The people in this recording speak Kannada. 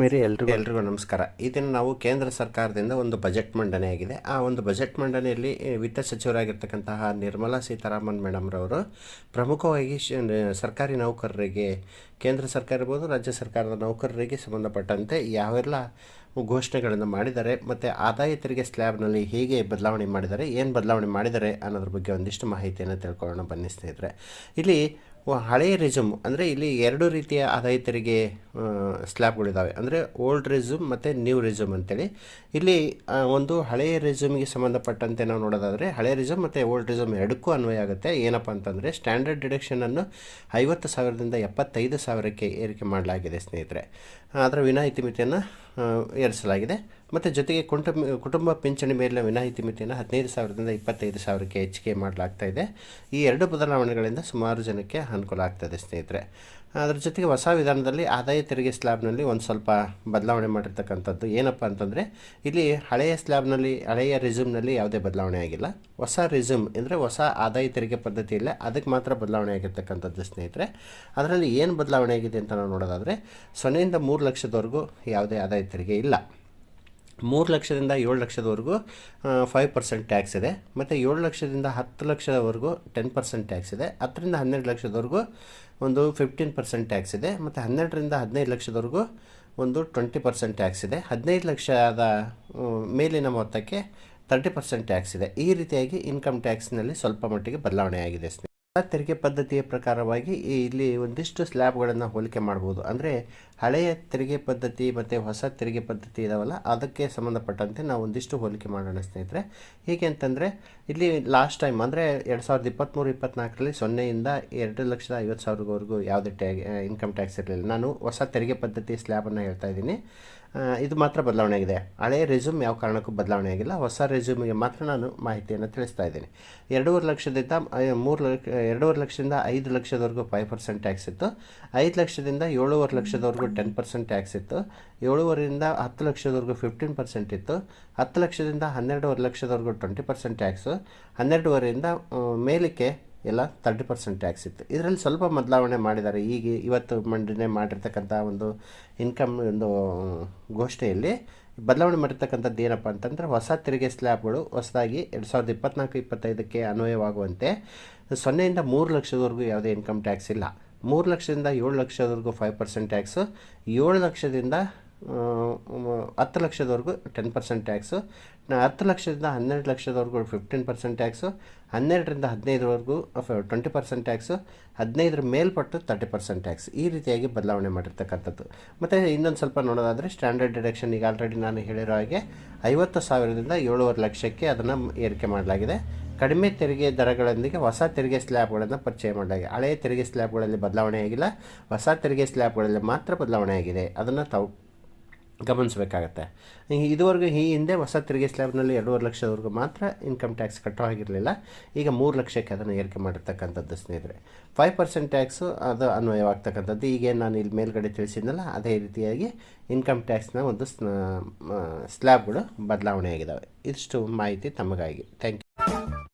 ಮೇರಿ ಎಲ್ರಿಗೂ. ಎಲ್ರಿಗೂ ನಮಸ್ಕಾರ. ಇದನ್ನು ನಾವು ಕೇಂದ್ರ ಸರ್ಕಾರದಿಂದ ಒಂದು ಬಜೆಟ್ ಮಂಡನೆ ಆಗಿದೆ. ಆ ಒಂದು ಬಜೆಟ್ ಮಂಡನೆಯಲ್ಲಿ ವಿತ್ತ ಸಚಿವರಾಗಿರ್ತಕ್ಕಂತಹ ನಿರ್ಮಲಾ ಸೀತಾರಾಮನ್ ಮೇಡಮ್ರವರು ಪ್ರಮುಖವಾಗಿ ಸರ್ಕಾರಿ ನೌಕರರಿಗೆ ಕೇಂದ್ರ ಸರ್ಕಾರ ಇರ್ಬೋದು ರಾಜ್ಯ ಸರ್ಕಾರದ ನೌಕರರಿಗೆ ಸಂಬಂಧಪಟ್ಟಂತೆ ಯಾವೆಲ್ಲ ಘೋಷಣೆಗಳನ್ನು ಮಾಡಿದ್ದಾರೆ ಮತ್ತು ಆದಾಯ ತೆರಿಗೆ ಸ್ಲ್ಯಾಬ್ನಲ್ಲಿ ಹೇಗೆ ಬದಲಾವಣೆ ಮಾಡಿದ್ದಾರೆ ಏನು ಬದಲಾವಣೆ ಮಾಡಿದ್ದಾರೆ ಅನ್ನೋದ್ರ ಬಗ್ಗೆ ಒಂದಿಷ್ಟು ಮಾಹಿತಿಯನ್ನು ತಿಳ್ಕೊಳ್ಳೋಣ ಬನ್ನಿಸ್ತಾ ಸ್ನೇಹಿತರೆ. ಇಲ್ಲಿ ಹಳೆಯ ರೆಸ್ಯೂಮ್ ಅಂದರೆ ಇಲ್ಲಿ ಎರಡು ರೀತಿಯ ಆದಾಯ ತೆರಿಗೆ ಸ್ಲ್ಯಾಬ್ಗಳಿದ್ದಾವೆ ಅಂದರೆ ಓಲ್ಡ್ ರೆಸ್ಯೂಮ್ ಮತ್ತು ನ್ಯೂ ರೆಸ್ಯೂಮ್ ಅಂತೇಳಿ. ಇಲ್ಲಿ ಒಂದು ಹಳೆಯ ರೆಸ್ಯೂಮ್ಗೆ ಸಂಬಂಧಪಟ್ಟಂತೆ ನಾವು ನೋಡೋದಾದರೆ ಹಳೆಯ ರೆಸ್ಯೂಮ್ ಮತ್ತು ಓಲ್ಡ್ ರೆಸ್ಯೂಮ್ ಎರಡಕ್ಕೂ ಅನ್ವಯ ಆಗುತ್ತೆ. ಏನಪ್ಪ ಅಂತಂದರೆ, ಸ್ಟ್ಯಾಂಡರ್ಡ್ ಡಿಡಕ್ಷನನ್ನು ಐವತ್ತು ಸಾವಿರದಿಂದ ಎಪ್ಪತ್ತೈದು ಸಾವಿರಕ್ಕೆ ಏರಿಕೆ ಮಾಡಲಾಗಿದೆ, ಸ್ನೇಹಿತರೆ. ಅದರ ವಿನಾಯಿತಿ ಮಿತಿಯನ್ನು ಏರಿಸಲಾಗಿದೆ. ಮತ್ತು ಜೊತೆಗೆ ಕುಟುಂಬ ಕುಟುಂಬ ಪಿಂಚಣಿ ಮೇಲಿನ ವಿನಾಯಿತಿ ಮಿತಿಯನ್ನು ಹದಿನೈದು ಸಾವಿರದಿಂದ ಇಪ್ಪತ್ತೈದು ಸಾವಿರಕ್ಕೆ ಹೆಚ್ಚಿಗೆ ಮಾಡಲಾಗ್ತಾ ಇದೆ. ಈ ಎರಡು ಬದಲಾವಣೆಗಳಿಂದ ಸುಮಾರು ಜನಕ್ಕೆ ಅನುಕೂಲ ಆಗ್ತದೆ ಸ್ನೇಹಿತರೆ. ಅದರ ಜೊತೆಗೆ ಹೊಸ ವಿಧಾನದಲ್ಲಿ ಆದಾಯ ತೆರಿಗೆ ಸ್ಲ್ಯಾಬ್ನಲ್ಲಿ ಒಂದು ಸ್ವಲ್ಪ ಬದಲಾವಣೆ ಮಾಡಿರ್ತಕ್ಕಂಥದ್ದು ಏನಪ್ಪ ಅಂತಂದರೆ, ಇಲ್ಲಿ ಹಳೆಯ ಸ್ಲ್ಯಾಬ್ನಲ್ಲಿ ಹಳೆಯ ರೆಸ್ಯೂಮ್ನಲ್ಲಿ ಯಾವುದೇ ಬದಲಾವಣೆ ಆಗಿಲ್ಲ. ಹೊಸ ರೆಸ್ಯೂಮ್ ಅಂದರೆ ಹೊಸ ಆದಾಯ ತೆರಿಗೆ ಪದ್ಧತಿ ಇಲ್ಲ, ಅದಕ್ಕೆ ಮಾತ್ರ ಬದಲಾವಣೆ ಆಗಿರ್ತಕ್ಕಂಥದ್ದು ಸ್ನೇಹಿತರೆ. ಅದರಲ್ಲಿ ಏನು ಬದಲಾವಣೆ ಆಗಿದೆ ಅಂತ ನಾವು ನೋಡೋದಾದರೆ, ಸೊನ್ನೆಯಿಂದ ಮೂರು ಲಕ್ಷದವರೆಗೂ ಯಾವುದೇ ಆದಾಯ ತೆರಿಗೆ ಇಲ್ಲ. ಮೂರು ಲಕ್ಷದಿಂದ ಏಳು ಲಕ್ಷದವರೆಗೂ ಫೈವ್ ಪರ್ಸೆಂಟ್ ಟ್ಯಾಕ್ಸ್ ಇದೆ. ಮತ್ತು ಏಳು ಲಕ್ಷದಿಂದ ಹತ್ತು ಲಕ್ಷದವರೆಗೂ ಟೆನ್ ಪರ್ಸೆಂಟ್ ಟ್ಯಾಕ್ಸ್ ಇದೆ. ಹತ್ತರಿಂದ ಹನ್ನೆರಡು ಲಕ್ಷದವರೆಗೂ ಒಂದು ಫಿಫ್ಟೀನ್ ಪರ್ಸೆಂಟ್ ಟ್ಯಾಕ್ಸ್ ಇದೆ. ಮತ್ತು ಹನ್ನೆರಡರಿಂದ ಹದಿನೈದು ಲಕ್ಷದವರೆಗೂ ಒಂದು ಟ್ವೆಂಟಿ ಪರ್ಸೆಂಟ್ ಟ್ಯಾಕ್ಸ್ ಇದೆ. ಹದಿನೈದು ಲಕ್ಷದ ಮೇಲಿನ ಮೊತ್ತಕ್ಕೆ ತರ್ಟಿ ಪರ್ಸೆಂಟ್ ಟ್ಯಾಕ್ಸ್ ಇದೆ. ಈ ರೀತಿಯಾಗಿ ಇನ್ಕಮ್ ಟ್ಯಾಕ್ಸ್ನಲ್ಲಿ ಸ್ವಲ್ಪ ಮಟ್ಟಿಗೆ ಬದಲಾವಣೆ ಆಗಿದೆ ಸ್ನೇಹಿತರೆ. ಹೊಸ ತೆರಿಗೆ ಪದ್ಧತಿಯ ಪ್ರಕಾರವಾಗಿ ಇಲ್ಲಿ ಒಂದಿಷ್ಟು ಸ್ಲ್ಯಾಬ್ಗಳನ್ನು ಹೋಲಿಕೆ ಮಾಡ್ಬೋದು. ಅಂದರೆ ಹಳೆಯ ತೆರಿಗೆ ಪದ್ಧತಿ ಮತ್ತು ಹೊಸ ತೆರಿಗೆ ಪದ್ಧತಿ ಇದಾವಲ್ಲ, ಅದಕ್ಕೆ ಸಂಬಂಧಪಟ್ಟಂತೆ ನಾವು ಒಂದಿಷ್ಟು ಹೋಲಿಕೆ ಮಾಡೋಣ ಸ್ನೇಹಿತರೆ. ಹೀಗೆ ಅಂತಂದರೆ, ಇಲ್ಲಿ ಲಾಸ್ಟ್ ಟೈಮ್ ಅಂದರೆ ಎರಡು ಸಾವಿರದ ಇಪ್ಪತ್ತ್ಮೂರು ಇಪ್ಪತ್ತ್ನಾಲ್ಕರಲ್ಲಿ ಸೊನ್ನೆಯಿಂದ ಎರಡು ಲಕ್ಷದ ಐವತ್ತು ಸಾವಿರವರೆಗೂ ಯಾವುದೇ ಟ್ಯಾ ಇನ್ಕಮ್ ಟ್ಯಾಕ್ಸ್ ಇರಲಿಲ್ಲ. ನಾನು ಹೊಸ ತೆರಿಗೆ ಪದ್ಧತಿ ಸ್ಲ್ಯಾಬನ್ನು ಹೇಳ್ತಾ ಇದ್ದೀನಿ. ಇದು ಮಾತ್ರ ಬದಲಾವಣೆ ಆಗಿದೆ. ಹಳೆ ರೆಸ್ಯೂಮ್ ಯಾವ ಕಾರಣಕ್ಕೂ ಬದಲಾವಣೆ ಆಗಿಲ್ಲ. ಹೊಸ ರೆಸ್ಯೂಮ್ಗೆ ಮಾತ್ರ ನಾನು ಮಾಹಿತಿಯನ್ನು ತಿಳಿಸ್ತಾ ಇದ್ದೀನಿ. ಎರಡೂವರೆ ಲಕ್ಷದಿಂದ ಮೂರು ಲಕ್ಷ, ಎರಡೂವರೆ ಲಕ್ಷದಿಂದ ಐದು ಲಕ್ಷದವರೆಗೂ ಫೈವ್ ಪರ್ಸೆಂಟ್ ಟ್ಯಾಕ್ಸ್ ಇತ್ತು. ಐದು ಲಕ್ಷದಿಂದ ಏಳುವರೆ ಲಕ್ಷದವರೆಗೂ ಟೆನ್ ಪರ್ಸೆಂಟ್ ಟ್ಯಾಕ್ಸ್ ಇತ್ತು. ಏಳುವರೆಯಿಂದ ಹತ್ತು ಲಕ್ಷದವರೆಗೂ ಫಿಫ್ಟೀನ್ ಪರ್ಸೆಂಟ್ ಇತ್ತು. ಹತ್ತು ಲಕ್ಷದಿಂದ ಹನ್ನೆರಡುವರೆ ಲಕ್ಷದವರೆಗೂ ಟ್ವೆಂಟಿ ಪರ್ಸೆಂಟ್ ಟ್ಯಾಕ್ಸು ಹನ್ನೆರಡುವರೆಯಿಂದ ಮೇಲಕ್ಕೆ ಎಲ್ಲ ತರ್ಟಿ ಪರ್ಸೆಂಟ್ ಟ್ಯಾಕ್ಸ್ ಇತ್ತು. ಇದರಲ್ಲಿ ಸ್ವಲ್ಪ ಬದಲಾವಣೆ ಮಾಡಿದ್ದಾರೆ. ಈಗ ಇವತ್ತು ಮಂಡನೆ ಮಾಡಿರ್ತಕ್ಕಂಥ ಒಂದು ಇನ್ಕಮ್ ಒಂದು ಗೋಷ್ಠಿಯಲ್ಲಿ ಬದಲಾವಣೆ ಮಾಡಿರ್ತಕ್ಕಂಥದ್ದು ಏನಪ್ಪ ಅಂತಂದರೆ ಹೊಸ ತೆರಿಗೆ ಸ್ಲ್ಯಾಬ್ಗಳು ಹೊಸದಾಗಿ ಎರಡು ಸಾವಿರದ ಇಪ್ಪತ್ನಾಲ್ಕು, ಇಪ್ಪತ್ತೈದಕ್ಕೆ ಅನ್ವಯವಾಗುವಂತೆ ಸೊನ್ನೆಯಿಂದ ಮೂರು ಲಕ್ಷದವರೆಗೂ ಯಾವುದೇ ಇನ್ಕಮ್ ಟ್ಯಾಕ್ಸ್ ಇಲ್ಲ. ಮೂರು ಲಕ್ಷದಿಂದ ಏಳು ಲಕ್ಷದವರೆಗೂ ಫೈವ್ ಪರ್ಸೆಂಟ್ ಟ್ಯಾಕ್ಸು ಏಳು ಲಕ್ಷದಿಂದ ಹತ್ತು ಲಕ್ಷದವರೆಗೂ ಟೆನ್ ಪರ್ಸೆಂಟ್ ಟ್ಯಾಕ್ಸು ಹತ್ತು ಲಕ್ಷದಿಂದ ಹನ್ನೆರಡು ಲಕ್ಷದವರೆಗೂ ಫಿಫ್ಟೀನ್ ಪರ್ಸೆಂಟ್ ಟ್ಯಾಕ್ಸು ಹನ್ನೆರಡರಿಂದ ಹದಿನೈದರವರೆಗೂ ಟ್ವೆಂಟಿ ಪರ್ಸೆಂಟ್ ಟ್ಯಾಕ್ಸು ಹದಿನೈದರ ಮೇಲ್ಪಟ್ಟು ತರ್ಟಿ ಪರ್ಸೆಂಟ್ ಟ್ಯಾಕ್ಸ್ ಈ ರೀತಿಯಾಗಿ ಬದಲಾವಣೆ ಮಾಡಿರ್ತಕ್ಕಂಥದ್ದು. ಮತ್ತು ಇನ್ನೊಂದು ಸ್ವಲ್ಪ ನೋಡೋದಾದರೆ ಸ್ಟ್ಯಾಂಡರ್ಡ್ ಡಿಡಕ್ಷನ್ ಈಗ ಆಲ್ರೆಡಿ ನಾನು ಹೇಳಿರೋ ಹಾಗೆ ಐವತ್ತು ಸಾವಿರದಿಂದ ಏಳುವರೆ ಲಕ್ಷಕ್ಕೆ ಅದನ್ನು ಏರಿಕೆ ಮಾಡಲಾಗಿದೆ. ಕಡಿಮೆ ತೆರಿಗೆ ದರಗಳೊಂದಿಗೆ ಹೊಸ ತೆರಿಗೆ ಸ್ಲ್ಯಾಬ್ಗಳನ್ನು ಪರಿಚಯ ಮಾಡಲಾಗಿದೆ. ಹಳೆಯ ತೆರಿಗೆ ಸ್ಲ್ಯಾಬ್ಗಳಲ್ಲಿ ಬದಲಾವಣೆ ಆಗಿಲ್ಲ. ಹೊಸ ತೆರಿಗೆ ಸ್ಲ್ಯಾಬ್ಗಳಲ್ಲಿ ಮಾತ್ರ ಬದಲಾವಣೆ ಆಗಿದೆ. ಅದನ್ನು ತಾವು ಗಮನಿಸಬೇಕಾಗತ್ತೆ. ಇದುವರೆಗೂ ಈ ಹಿಂದೆ ಹೊಸ ತೆರಿಗೆ ಸ್ಲ್ಯಾಬ್ನಲ್ಲಿ ಎರಡೂವರೆ ಲಕ್ಷದವರೆಗೂ ಮಾತ್ರ ಇನ್ಕಮ್ ಟ್ಯಾಕ್ಸ್ ಕಟ್ಟೋ ಆಗಿರಲಿಲ್ಲ ಈಗ ಮೂರು ಲಕ್ಷಕ್ಕೆ ಅದನ್ನು ಏರಿಕೆ ಮಾಡಿರ್ತಕ್ಕಂಥದ್ದು ಸ್ನೇಹಿತರೆ. ಫೈವ್ ಪರ್ಸೆಂಟ್ ಟ್ಯಾಕ್ಸು ಅದು ಅನ್ವಯವಾಗ್ತಕ್ಕಂಥದ್ದು. ಈಗ ನಾನು ಇಲ್ಲಿ ಮೇಲ್ಗಡೆ ತಿಳಿಸಿದ್ನಲ್ಲ, ಅದೇ ರೀತಿಯಾಗಿ ಇನ್ಕಮ್ ಟ್ಯಾಕ್ಸ್ನ ಒಂದು ಸ್ಲ್ಯಾಬ್ಗಳು ಬದಲಾವಣೆ ಆಗಿದ್ದಾವೆ ಇಷ್ಟು ಮಾಹಿತಿ ತಮಗಾಗಿ. Thank you